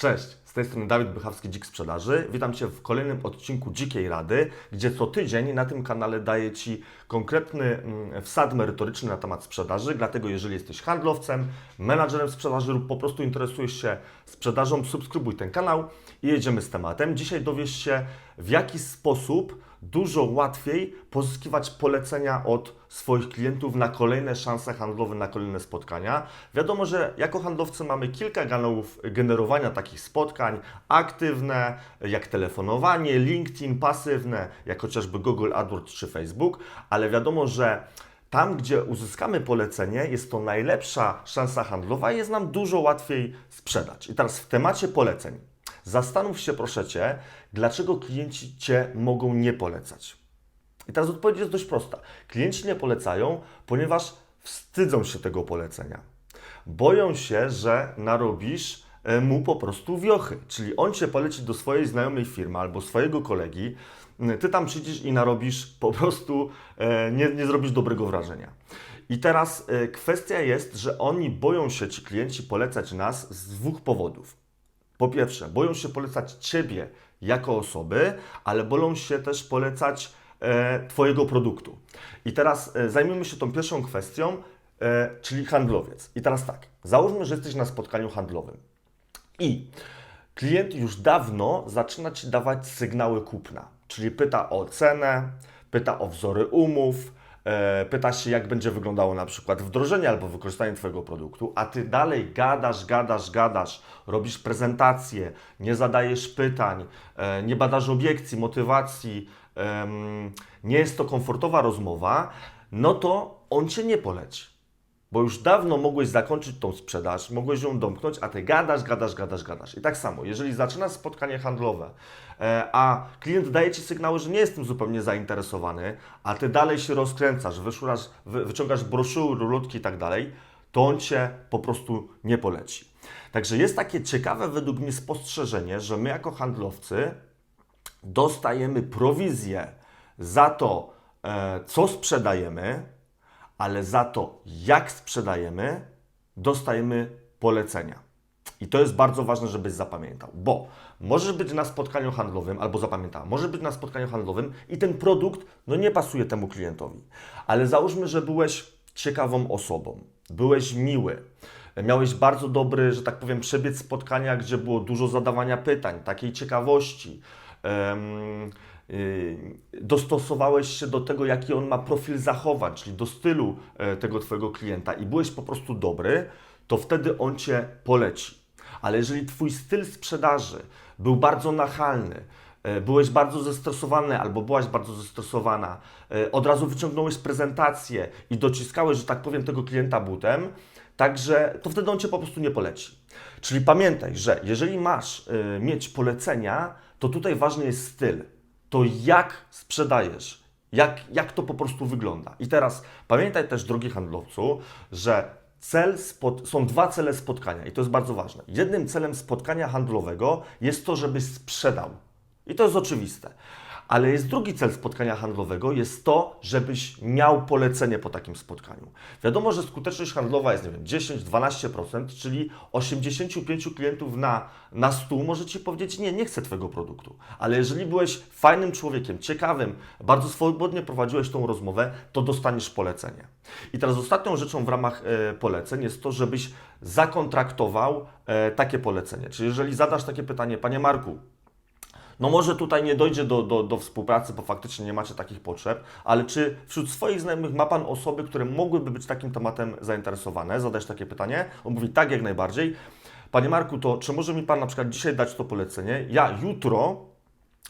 Cześć, z tej strony Dawid Bychawski, Dzik Sprzedaży. Witam Cię w kolejnym odcinku Dzikiej Rady, gdzie co tydzień na tym kanale daję Ci konkretny mm, wsad merytoryczny na temat sprzedaży. Dlatego, jeżeli jesteś handlowcem, menadżerem sprzedaży lub po prostu interesujesz się sprzedażą, subskrybuj ten kanał i jedziemy z tematem. Dzisiaj dowiesz się, w jaki sposób dużo łatwiej pozyskiwać polecenia od swoich klientów na kolejne szanse handlowe, na kolejne spotkania. Wiadomo, że jako handlowcy mamy kilka kanałów generowania takich spotkań, aktywne, jak telefonowanie, LinkedIn, pasywne, jak chociażby Google AdWords czy Facebook, ale wiadomo, że tam, gdzie uzyskamy polecenie, jest to najlepsza szansa handlowa i jest nam dużo łatwiej sprzedać. I teraz w temacie poleceń. Zastanów się, proszę Cię, dlaczego klienci Cię mogą nie polecać. I teraz odpowiedź jest dość prosta. Klienci nie polecają, ponieważ wstydzą się tego polecenia. Boją się, że narobisz mu po prostu wiochy. Czyli on Cię poleci do swojej znajomej firmy albo swojego kolegi, Ty tam przyjdziesz i narobisz po prostu, e, nie, nie zrobisz dobrego wrażenia. I teraz e, kwestia jest, że oni boją się, ci klienci, polecać nas z dwóch powodów. Po pierwsze, boją się polecać Ciebie jako osoby, ale boją się też polecać e, Twojego produktu. I teraz e, zajmijmy się tą pierwszą kwestią, e, czyli handlowiec. I teraz tak, załóżmy, że jesteś na spotkaniu handlowym i klient już dawno zaczyna Ci dawać sygnały kupna, czyli pyta o cenę, pyta o wzory umów, e, pyta się, jak będzie wyglądało na przykład wdrożenie albo wykorzystanie Twojego produktu, a Ty dalej gadasz, gadasz, gadasz, robisz prezentacje, nie zadajesz pytań, e, nie badasz obiekcji, motywacji, nie jest to komfortowa rozmowa, no to on Cię nie poleci. Bo już dawno mogłeś zakończyć tą sprzedaż, mogłeś ją domknąć, a ty gadasz, gadasz, gadasz, gadasz. I tak samo, jeżeli zaczynasz spotkanie handlowe, e, a klient daje ci sygnały, że nie jest tym zupełnie zainteresowany, a ty dalej się rozkręcasz, wyszurasz, wy, wyciągasz broszury, lutki i tak dalej, to on cię po prostu nie poleci. Także jest takie ciekawe według mnie spostrzeżenie, że my jako handlowcy dostajemy prowizję za to, e, co sprzedajemy, ale za to, jak sprzedajemy, dostajemy polecenia. I to jest bardzo ważne, żebyś zapamiętał, bo możesz być na spotkaniu handlowym, albo zapamiętał, możesz być na spotkaniu handlowym i ten produkt no nie pasuje temu klientowi. Ale załóżmy, że byłeś ciekawą osobą, byłeś miły, miałeś bardzo dobry, że tak powiem, przebieg spotkania, gdzie było dużo zadawania pytań, takiej ciekawości. Dostosowałeś się do tego, jaki on ma profil zachowań, czyli do stylu e, tego Twojego klienta i byłeś po prostu dobry, to wtedy on Cię poleci. Ale jeżeli Twój styl sprzedaży był bardzo nachalny, e, byłeś bardzo zestresowany albo byłaś bardzo zestresowana, e, od razu wyciągnąłeś prezentację i dociskałeś, że tak powiem, tego klienta butem, Także to wtedy on Cię po prostu nie poleci. Czyli pamiętaj, że jeżeli masz y, mieć polecenia, to tutaj ważny jest styl. To jak sprzedajesz, jak, jak to po prostu wygląda. I teraz pamiętaj też, drogi handlowcu, że cel spot, są dwa cele spotkania i to jest bardzo ważne. Jednym celem spotkania handlowego jest to, żebyś sprzedał. I to jest oczywiste. Ale jest drugi cel spotkania handlowego, jest to, żebyś miał polecenie po takim spotkaniu. Wiadomo, że skuteczność handlowa jest, nie wiem, 10-12%, czyli 85 klientów na, na 100 może Ci powiedzieć, nie, nie chcę Twojego produktu. Ale jeżeli byłeś fajnym człowiekiem, ciekawym, bardzo swobodnie prowadziłeś tą rozmowę, to dostaniesz polecenie. I teraz ostatnią rzeczą w ramach e, poleceń jest to, żebyś zakontraktował e, takie polecenie. Czyli jeżeli zadasz takie pytanie, Panie Marku, no może tutaj nie dojdzie do, do, do współpracy, bo faktycznie nie macie takich potrzeb, ale czy wśród swoich znajomych ma Pan osoby, które mogłyby być takim tematem zainteresowane? Zadać takie pytanie. On mówi tak, jak najbardziej. Panie Marku, to czy może mi Pan na przykład dzisiaj dać to polecenie? Ja jutro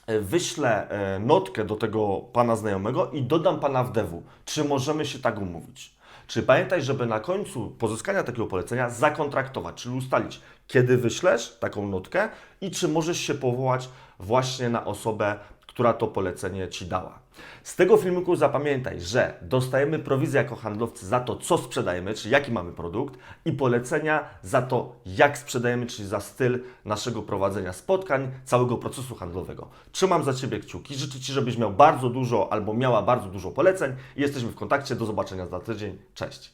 e, wyślę e, notkę do tego Pana znajomego i dodam Pana w dewu. Czy możemy się tak umówić? Czy pamiętaj, żeby na końcu pozyskania takiego polecenia zakontraktować, czyli ustalić, kiedy wyślesz taką notkę i czy możesz się powołać właśnie na osobę, która to polecenie Ci dała. Z tego filmiku zapamiętaj, że dostajemy prowizję jako handlowcy za to, co sprzedajemy, czyli jaki mamy produkt, i polecenia za to, jak sprzedajemy, czyli za styl naszego prowadzenia spotkań, całego procesu handlowego. Trzymam za Ciebie kciuki, życzę Ci, żebyś miał bardzo dużo albo miała bardzo dużo poleceń jesteśmy w kontakcie. Do zobaczenia za tydzień. Cześć!